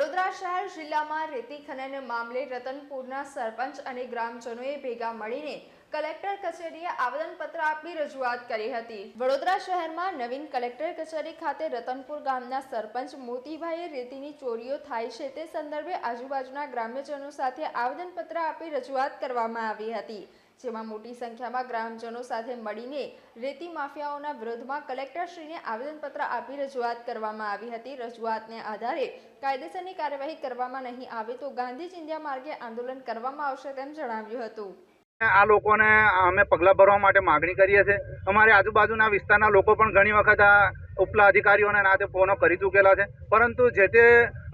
Por Vadodara શહેર જિલ્લામાં રેતી ખનન મામલે રતનપુરના સરપંચ અને ગ્રામજનોએ ભેગા મળીને કલેક્ટર કચેરીએ આવેદનપત્ર આપી રજૂઆત કરી હતી. વડોદરા શહેરમાં નવીન કલેક્ટર કચેરી ખાતે રતનપુર ગામના સરપંચ મોતીભાઈએ રેતીની ચોરીઓ થાય છે તે સંદર્ભે આજુબાજુના ગ્રામ્યજનો સાથે આવેદનપત્ર આપી રજૂઆત કરવામાં આવી હતી. જેમાં મોટી સંખ્યામાં ગ્રામજનો સાથે મળીને રેતી માફિયાઓના વિરોધમાં કલેક્ટરશ્રીને આવેદનપત્ર આપી રજૂઆત કરવામાં આવી હતી. રજૂઆતને આધારે કાયદેસરની કાર્યવાહી કરવામાં નહીં આવે તો ગાંધી ચિંધ્યા માર્ગે આંદોલન કરવામાં આવશે તેમ જણાવ્યું હતું. આ લોકોને અમે પગલાં ભરવા માટે માગણી કરીએ છીએ. અમારી આજુબાજુના વિસ્તારના લોકો પણ ઘણી વખત આ ઉપલા અધિકારીઓને નાતે ફોનો કરી ચૂકેલા છે. પરંતુ જે તે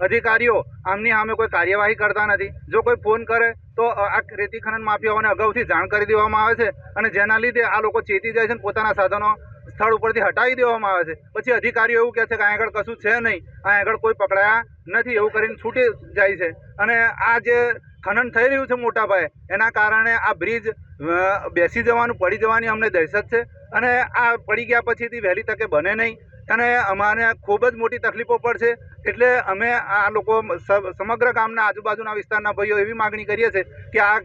અધિકારીઓ આમની સામે કોઈ કાર્યવાહી કરતા નથી. જો કોઈ ફોન કરે તો આ રેતી ખનન માફિયાઓને અગાઉથી જાણ કરી દેવામાં આવે છે અને જેના લીધે આ લોકો ચેતી જાય છે પોતાના સાધનો સ્થળ ઉપરથી હટાવી દેવામાં આવે છે. પછી અધિકારીઓ એવું કહે છે કે અહીં આગળ કશું છે નહીં. અહીં આગળ કોઈ પકડાયા નથી. એવું કરીને છૂટી જાય છે. અને આ જે ખનન થઈ રહ્યું છે મોટા એના કારણે આ બ્રિજ બેસી જવાનું, પડી જવાની અમને દહેશત છે. અને આ પડી ગયા પછીથી વહેલી તકે બને નહીં. અને અમારે ખૂબ જ મોટી તકલીફો પડશે. એટલે અમે આ લોકો સમગ્ર ગામના આજુબાજુના વિસ્તારના ભાઈઓ એવી માગણી કરીએ છીએ કે આ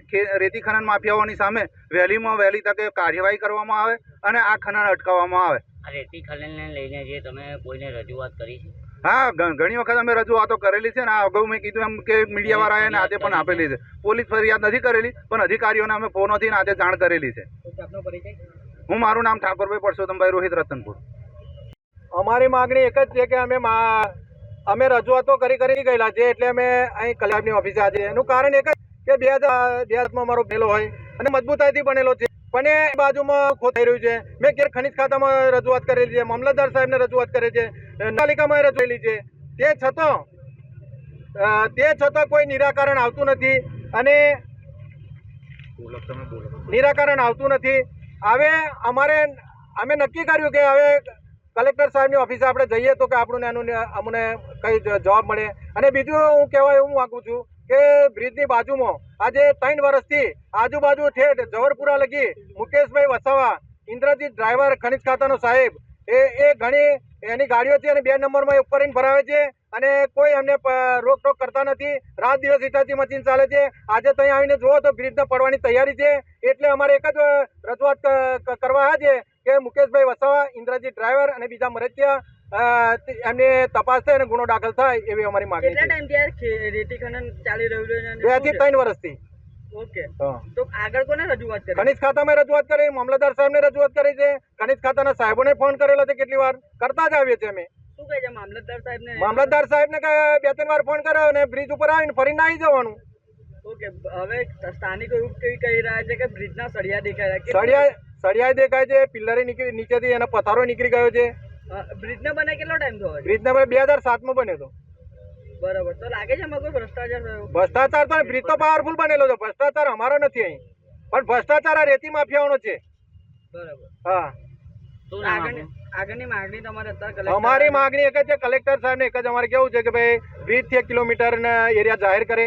રેતી ખનન માફિયાઓની સામે વહેલીમાં વહેલી તકે કાર્યવાહી કરવામાં આવે અને આ ખનન અટકાવવામાં આવે. આ રેતી ખનનને લઈને જે તમે કોઈને રજૂઆત કરી છે? હા ઘણી વખત અમે રજૂઆતો કરેલી છે ને આ અગાઉ મેં કીધું એમ કે મીડિયાવાળાએ આજે પણ આપેલી છે. પોલીસ ફરિયાદ નથી કરેલી પણ અધિકારીઓને અમે ફોનોથી આજે જાણ કરેલી છે. હું મારું નામ ઠાકોરભાઈ પરસોત્તમભાઈ રોહિત રતનપુર. અમારી માગણી એક જ છે કે અમે અમે રજૂઆતો કરી કરી ગયેલા છે એટલે અમે અહીં કલેક્ટરની ઓફિસે આજે. એનું કારણ એક જ કે બે હજારમાં મારો બનેલો હોય અને મજબૂતાઈથી બનેલો છે. પણ એ બાજુમાં ખો થઈ રહ્યું છે. મેં ઘેર ખનિજ ખાતામાં રજૂઆત કરેલી છે. મામલતદાર સાહેબને રજૂઆત કરેલી છે. નગરપાલિકામાં રજૂઆત કરેલી છે. તે છતાં તે છતાં કોઈ નિરાકરણ આવતું નથી અને નિરાકરણ આવતું નથી. હવે અમારે અમે નક્કી કર્યું કે હવે કલેક્ટર સાહેબની ઓફિસે આપણે જઈએ તો કે આપણને એનું અમને કઈ જવાબ મળે. અને બીજું હું કહેવા એવું માગું છું કે બ્રિજની બાજુમાં આજે ત્રણ વર્ષથી આજુબાજુ ઠેઠ જવરપુરા લગી મુકેશભાઈ વસાવા, ઇન્દ્રજીત ડ્રાઈવર, ખનિજ ખાતાનો સાહેબ, એ એ ઘણી એની ગાડીઓ છે અને બે નંબરમાં ઉપર ભરાવે છે અને કોઈ એમને રોકટોક કરતા નથી. રાત દિવસ ઇટાચી મચીન ચાલે છે. આજે ત્યાં આવીને જુઓ તો બ્રિજને પડવાની તૈયારી છે. એટલે અમારે એક જ રજૂઆત કરવા છે કે મુકેશભાઈ વસાવા ઇન્દ્રજીત ડ્રાઈવર અને બીજા મરતિયા એમને તપાસ થાય અને ગુનો દાખલ થાય એવી અમારી માંગણી કેટલા છે. ટાઈમથી આ ખે- રેતી ખનન ચાલી રહ્યું છે બેથી? ત્રણ વર્ષથી. ઓકે. તો આગળ કોને રજૂઆત કરી? ખનિજ ખાતામાં રજૂઆત કરી મામલતદાર સાહેબને રજૂઆત કરી છે. ખનિજ ખાતાના સાહેબોને ફોન કરેલો છે કેટલી વાર? કરતા જ આવીએ છીએ અમે. મામલતદાર સાહેબ ને બે ત્રણ વાર ફોન કર્યો અને બ્રિજ ઉપર આવીને ફરીને આવી જવાનું. ઓકે હવે સ્થાનિકો એવું કહી રહ્યા છે કે બ્રિજના સળિયા દેખાય સળિયા સળિયા દેખાય છે પિલ્લરે નીકળી નીચેથી એનો પથારો નીકળી ગયો છે. બ્રિજને બને કેટલો ટાઈમ થયો છે બ્રિજ નંબર બે હજાર સાતમાં બન્યો હતો. બરાબર. તો લાગે છે કોઈ ભ્રષ્ટાચાર થયો? ભ્રષ્ટાચાર તો બ્રિજ તો પાવરફુલ બનેલો છે. ભ્રષ્ટાચાર અમારો નથી અહીં. પણ ભ્રષ્ટાચાર આ રેતી માફિયાઓનો છે. બરાબર. હા. અમારી માગણી એક જ છે કલેક્ટર સાહેબને એક જ. અમારે કેવું છે કે ભાઈ વીસથી એક કિલોમીટર એરિયા જાહેર કરે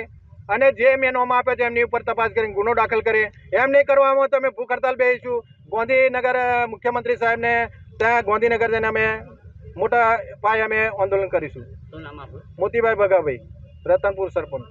અને જે મેનોમાં આપે છે એમની ઉપર તપાસ કરીને ગુનો દાખલ કરે. એમ નહીં કરવામાં તો અમે ભૂખ હડતાલ બેસીશું. ગાંધીનગર મુખ્યમંત્રી સાહેબને ત્યાં ગાંધીનગર જઈને અમે મોટા પાયે અમે આંદોલન કરીશું. મોતીભાઈ ભગાભાઈ રતનપુર સરપંચ.